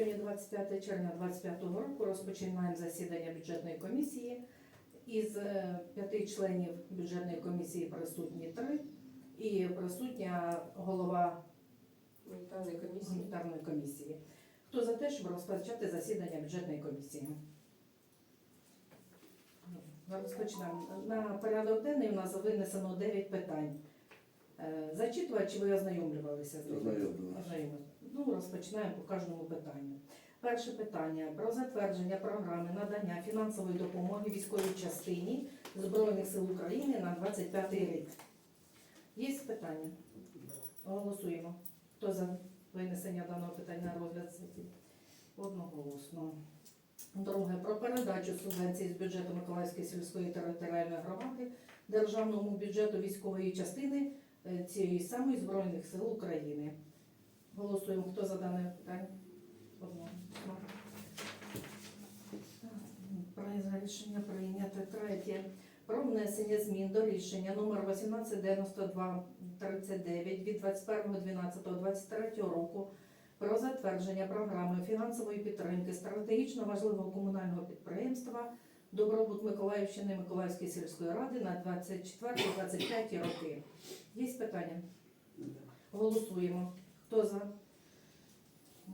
Сьогодні 25 червня 25 року розпочинаємо засідання бюджетної комісії. Із е, п'яти членів бюджетної комісії присутні три і присутня голова Гуманітарної комісії. гуманітарної комісії. Хто за те, щоб розпочати засідання бюджетної комісії? Розпочнемо. На порядок денний у нас винесено 9 питань. Е, Зачитувати чи ви ознайомлювалися з ними? Ознайомлювалися. Ну, розпочинаємо по кожному питанню. Перше питання про затвердження програми надання фінансової допомоги військовій частині Збройних сил України на 25 рік. Є питання? Голосуємо. Хто за винесення даного питання на розгляд? Одноголосно. Друге. Про передачу субвенції з бюджету Миколаївської сільської територіальної громади державному бюджету військової частини е, цієї самої Збройних сил України. Голосуємо. Хто за дане питання? Про рішення прийняти. Третє. Про внесення змін до рішення номер 1892 39 від 21.12.23 року про затвердження програми фінансової підтримки стратегічно важливого комунального підприємства Добробут Миколаївщини Миколаївської сільської ради на 24-25 роки. Є питання? Голосуємо. Хто за?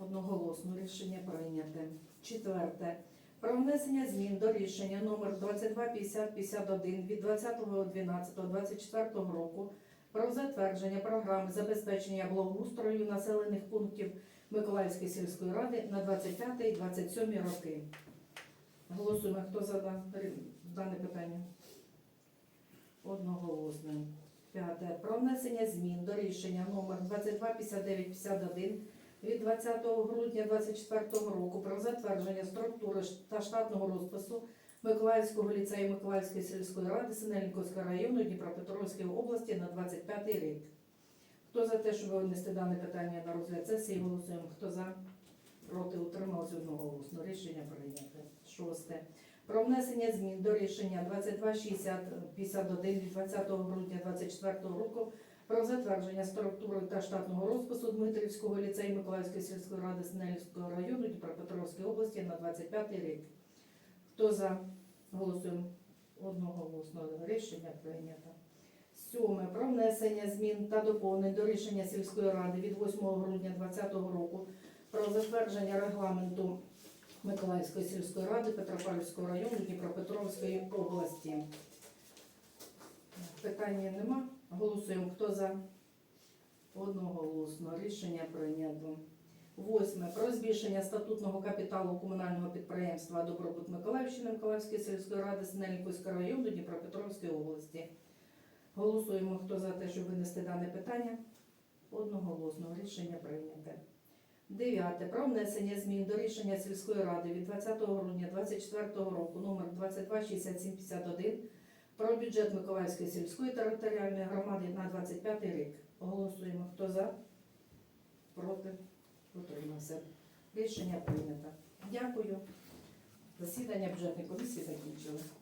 Одноголосно рішення прийняте. Четверте. Про внесення змін до рішення номер 225051 від 20.12.24 року про затвердження програми забезпечення благоустрою населених пунктів Миколаївської сільської ради на 25 і 27 роки. Голосуємо. Хто за дане питання? Одноголосно. П'яте. Про внесення змін до рішення номер 225951 від 20 грудня 2024 року про затвердження структури та штатного розпису Миколаївського ліцею Миколаївської сільської ради Синельниковського району Дніпропетровської області на 25 рік. Хто за те, щоб винести дане питання на розгляд сесії, голосуємо. Хто за? Проти утрималось одноголосно. Рішення прийнято. Шосте. Про внесення змін до рішення 226051 від 20 грудня 2024 року про затвердження структури та штатного розпису Дмитрівського ліцею Миколаївської сільської ради Снелівського району Дніпропетровської області на 25 рік. Хто за? Голосуємо одноголосно. Рішення прийнято. Сьоме. Про внесення змін та доповнень до рішення сільської ради від 8 грудня 2020 року про затвердження регламенту Миколаївської сільської ради Петропавлівського району Дніпропетровської області. Питання нема. Голосуємо. Хто за? Одноголосно. Рішення прийнято. Восьме. Про збільшення статутного капіталу комунального підприємства Добробут Миколаївщини Миколаївської сільської ради Синельниківського району Дніпропетровської області. Голосуємо, хто за те, щоб винести дане питання. Одноголосно. Рішення прийнято. 9. Про внесення змін до рішення сільської ради від 20 грудня 2024 року номер 226751 про бюджет Миколаївської сільської територіальної громади на 25 рік. Голосуємо. Хто за? Проти? Утримався. Рішення прийнято. Дякую. Засідання бюджетної комісії закінчилося.